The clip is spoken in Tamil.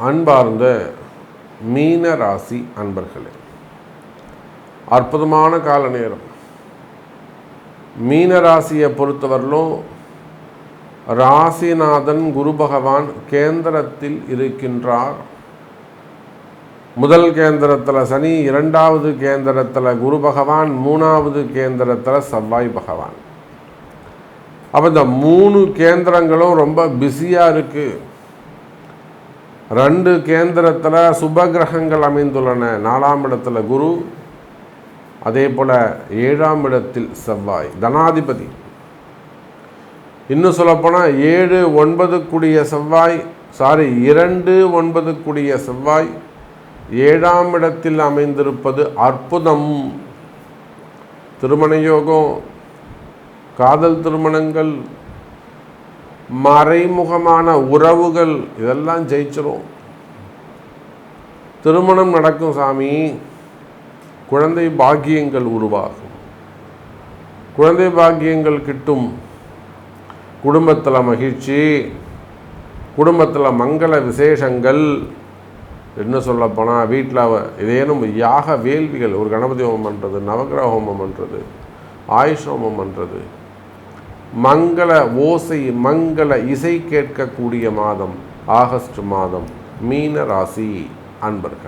அன்பார்ந்த மீன ராசி அன்பர்களே அற்புதமான கால நேரம். மீன ராசியை பொறுத்தவரையிலும் ராசிநாதன் குரு பகவான் கேந்திரத்தில் இருக்கின்றார். முதல் கேந்திரத்தில் சனி இரண்டாவது கேந்திரத்தில் குரு பகவான் மூணாவது கேந்திரத்தில் செவ்வாய் பகவான். அப்போ இந்த மூணு கேந்திரங்களும் ரொம்ப பிஸியாக இருக்குது ரெண்டு கேந்திரத்தில் சுபகிரகங்கள் அமைந்துள்ளன. நாலாம் இடத்துல குரு அதே போல் ஏழாம் இடத்தில் செவ்வாய் தனாதிபதி. இன்னும் சொல்லப்போனால் ஏழு ஒன்பது கூடிய செவ்வாய் சாரி இரண்டு ஒன்பது கூடிய செவ்வாய் ஏழாம் இடத்தில் அமைந்திருப்பது அற்புதம். திருமண யோகம் காதல் திருமணங்கள் மறைமுகமான உறவுகள் இதெல்லாம் ஜெயிச்சிரும். திருமணம் நடக்கும் சாமி. குழந்தை பாக்கியங்கள் உருவாகும். குழந்தை பாக்கியங்கள் கிட்டும் குடும்பத்தில் மகிழ்ச்சி குடும்பத்தில் மங்கள விசேஷங்கள் என்ன சொல்ல போனால் வீட்டில் இதேனும் யாக வேள்விகள் ஒரு கணபதி ஹோமம் பண்ணுறது நவகிரக ஹோமம் பண்ணுறது ஆயுஷ் ஹோமம் பண்ணுறது மங்கள ஓசை மங்கள இசை கேட்கக்கூடிய மாதம் ஆகஸ்ட் மாதம் மீன ராசி. அன்பர்கள்